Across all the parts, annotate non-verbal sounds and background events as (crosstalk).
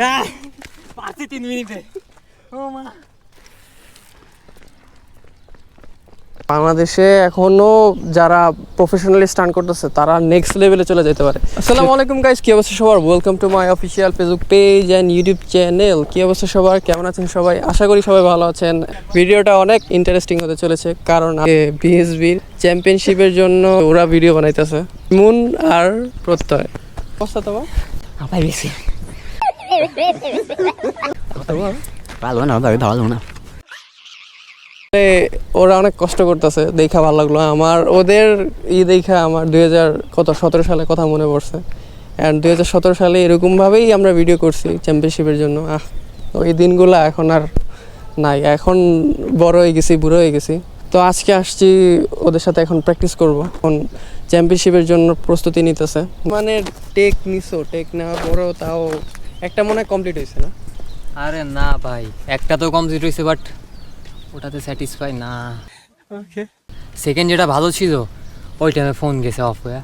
হ্যাঁ পাঁচই তিন মিনিটে ও মা বাংলাদেশে এখনও যারা প্রফেশনালি স্টান্ট করতেছে তারা নেক্সট লেভেলে চলে যেতে পারে। আসসালামু আলাইকুম গাইস কি অবস্থা সবার? Welcome to my official Facebook page and YouTube channel কি অবস্থা সবার? কেমন আছেন সবাই? আশা করি সবাই ভালো আছেন। ভিডিওটা অনেক ইন্টারেস্টিং হতে চলেছে কারণ বিএসবির চ্যাম্পিয়নশিপের জন্য ওরা ভিডিও বানাইতেছে। মুন আর প্রত্যয়। অবস্থা তোমার? আপাই বেশি। তোমার ভালো না ভাই না ওরা অনেক কষ্ট করতেছে, দেখা ভালো লাগল। আমার, ওদের ই দেখা আমার দুই হাজার কত, সতেরো সালে কথা মনে পড়ছে। অ্যান্ড দুই হাজার সতেরো সালে এরকমভাবেই আমরা ভিডিও করছি চ্যাম্পিয়নশিপের জন্য। আহ, ওই দিনগুলো এখন আর নাই। এখন বড় হয়ে গেছি, বুড়ো হয়ে গেছি। তো আজকে আসছি ওদের সাথে এখন প্র্যাকটিস করব। এখন চ্যাম্পিয়নশিপের জন্য প্রস্তুতি নিতেছে। মানে টেক নিছো টেক নেওয়ার পরেও তাও একটা মনে হয় কমপ্লিট হয়েছে না? আরে না ভাই একটা তো কমপ্লিট হয়েছে বাট ওটাতে স্যাটিসফাই না। ওকে সেকেন্ড যেটা ভালো ছিল ওই টাইমে ফোন গেছে অফ হয়ে।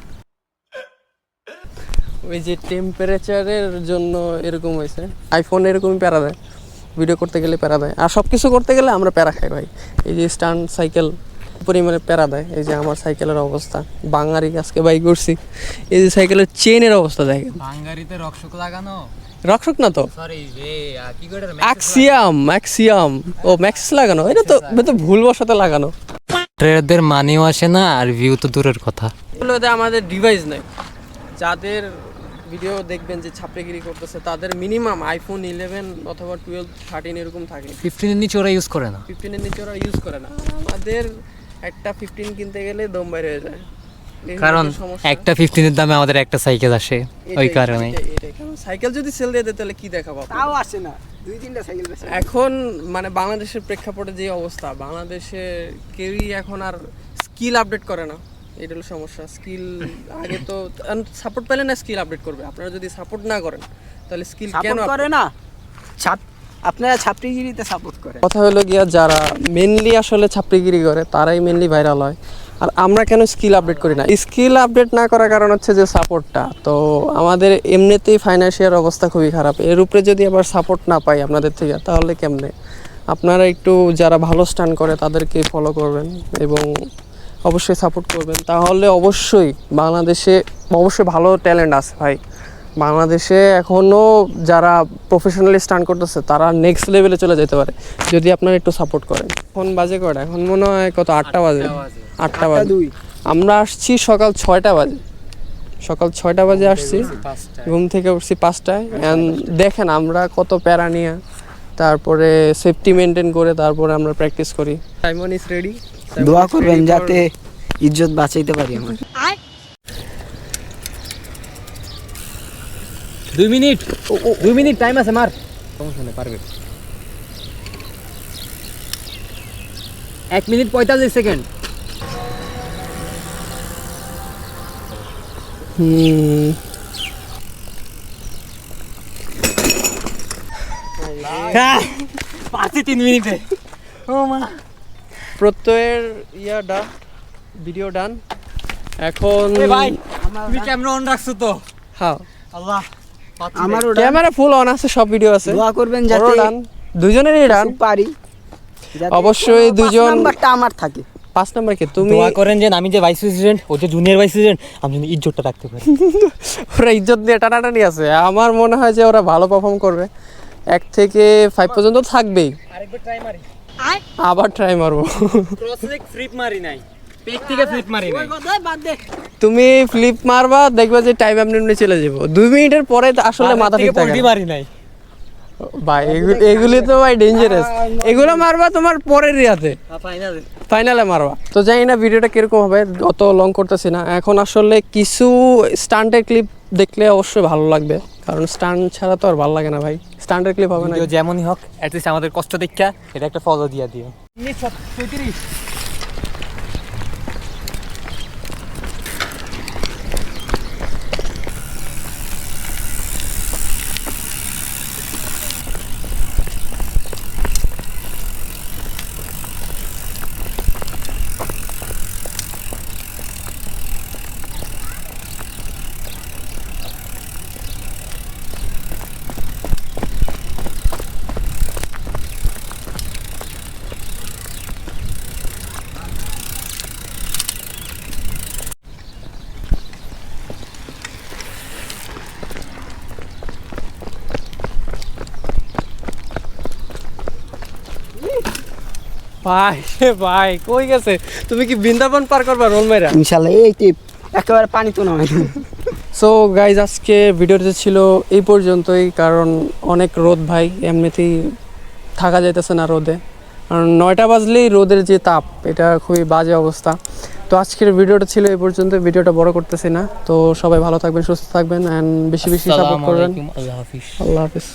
ওই যে টেম্পারেচারের জন্য এরকম হয়েছে। আইফোন এরকমই প্যারা দেয়। ভিডিও করতে গেলে প্যারা দেয়। আর সব কিছু করতে গেলে আমরা প্যারা খাই ভাই। এই যে স্টান সাইকেল পরিমাণে প্যারা দেয়। এই যে আমার সাইকেলের অবস্থা। বাঙালি আজকে বাইক করছি এই যে সাইকেলের চেনের অবস্থা দেখেন। বাঙ্গারিতে রক্ষক লাগানো? রক্ষক না তো? অ্যাক্সিয়াম ম্যাক্সিয়াম ও ম্যাক্সিস লাগানো? এটা তো তো ভুল বসাতে লাগানো। ট্রেডারদের মানিও আসে না আর ভিউ তো দূরের কথা। এগুলো ওদের আমাদের ডিভাইস নেই। যাদের ভিডিও দেখবেন যে ছাপড়িগিরি করতেছে তাদের মিনিমাম আইফোন ইলেভেন অথবা টুয়েলভ থার্টিন এরকম থাকে। ফিফটিনের নিচে ওরা ইউজ করে না। ফিফটিনের নিচে ওরা ইউজ করে না। আমাদের একটা ফিফটিন কিনতে গেলে দম বাইরে হয়ে যায়। কারণ। একটা ফিফটিনের দামে আমাদের একটা সাইকেল আসে ওই কারণে সাইকেল যদি সেল দিয়ে দেয় তাহলে কি দেখাবো তাও আসে না। দুই তিনটা সাইকেল এখন মানে বাংলাদেশের প্রেক্ষাপটে যে অবস্থা বাংলাদেশে কেউই এখন আর স্কিল আপডেট করে না। এটা হলো সমস্যা। স্কিল আগে তো সাপোর্ট পেলে না স্কিল আপডেট করবে। আপনারা যদি সাপোর্ট না করেন তাহলে স্কিল কেন করে না? আপনারা ছাত্রীগিরিতে সাপোর্ট করে কথা হলো গিয়া যারা মেনলি আসলে ছাপড়িগিরি করে তারাই মেনলি ভাইরাল হয়। আর আমরা কেন স্কিল আপডেট করি না? স্কিল আপডেট না করার কারণ হচ্ছে যে সাপোর্টটা তো আমাদের এমনিতেই ফাইন্যান্সিয়াল অবস্থা খুবই খারাপ। এর উপরে যদি আবার সাপোর্ট না পাই আপনাদের থেকে, তাহলে কেমনে? আপনারা একটু যারা ভালো স্টান করে, তাদেরকে ফলো করবেন এবং অবশ্যই সাপোর্ট করবেন। তাহলে অবশ্যই বাংলাদেশে অবশ্যই ভালো ট্যালেন্ট আছে ভাই। বাংলাদেশে এখনও যারা প্রফেশনালি স্টান করতেছে তারা নেক্সট লেভেলে চলে যেতে পারে যদি আপনারা একটু সাপোর্ট করেন। এখন বাজে কয়টা এখন মনে হয় কত? আটটা বাজে। আটটা বাজে। আমরা আসছি সকাল ছয়টা বাজে। সকাল ছয়টা বাজে আসছি। ঘুম থেকে উঠছি পাঁচটায়। অ্যান্ড দেখেন আমরা কত প্যারা নিয়ে তারপরে সেফটি মেনটেন করে তারপরে আমরা প্র্যাকটিস করি। সাইমন ইজ রেডি দোয়া করবেন যাতে ইজ্জত বাঁচাইতে পারি আমার। দুই মিনিট। দুই মিনিট টাইম আছে মার। সমস্যা নেই পারবে। এক মিনিট পঁয়তাল্লিশ সেকেন্ড হুম। তিন মিনিটে। ও মা। প্রত্যয়ের ইয়া ডান ভিডিও ডান এখন ভাই তুমি ক্যামেরা অন রাখছো তো? হ্যাঁ। আল্লাহ। আমার ক্যামেরা ফুল অন আছে সব ভিডিও আছে। দোয়া করবেন যাতে দুজনেরই ডান। পারি। অবশ্যই দুজন- নাম্বারটা আমার থাকে। পাঁচ নাম্বার কি? তুমি দোয়া করেন যে আমি যে ভাইস প্রেসিডেন্ট ও যে জুনিয়র ভাইস প্রেসিডেন্ট আমি যেন ইজ্জতটা রাখতে পারি। (laughs) ওরা ইজ্জত দিয়ে টানাটানি আছে। আমার মনে হয় যে ওরা ভালো পারফর্ম করবে। এক থেকে ফাইভ পর্যন্ত থাকবেই। আরেকবার ট্রাই মারি। আবার ট্রাই মারবো। ক্রস লেগ ফ্লিপ মারি নাই। পেক থেকে ফ্লিপ মারি নাই। তুমি ফ্লিপ মারবা দেখবা যে টাইম এমনি এমনি চলে যাব। দুই মিনিটের পরে তো আসলে মাথা ঠিক থাকে মারি নাই। ভাই এগুলি তো ভাই ডেঞ্জারাস এগুলো মারবা তোমার পরের ইয়াতে। ফাইনালে মারবা। তো জানি না ভিডিওটা কীরকম হবে? অত লং করতেছি না। এখন আসলে কিছু স্টান্টের ক্লিপ দেখলে অবশ্যই ভালো লাগবে। কারণ স্টান্ট ছাড়া তো আর ভালো লাগে না ভাই। স্টান্টের ক্লিপ হবে না। যেমনই হোক অ্যাটলিস্ট আমাদের কষ্ট দেখা এটা একটা ফলো দিয়ে দিও। ভাই ভাই কই গেছে? তুমি কি বৃন্দাবন পার করবা রোল ইনশাল্লাহ এই টিপ একেবারে পানি তো নয় সো গাইজ আজকে ভিডিওতে ছিল এই পর্যন্তই কারণ অনেক রোদ ভাই এমনিতেই থাকা যাইতেছে না রোদে। কারণ নয়টা বাজলেই রোদের যে তাপ এটা খুবই বাজে অবস্থা। তো আজকের ভিডিওটা ছিল এই পর্যন্ত ভিডিওটা বড় করতেছি না। তো সবাই ভালো থাকবেন সুস্থ থাকবেন অ্যান্ড বেশি বেশি সাপোর্ট করবেন। আল্লাহ হাফিজ। আল্লাহ হাফিজ।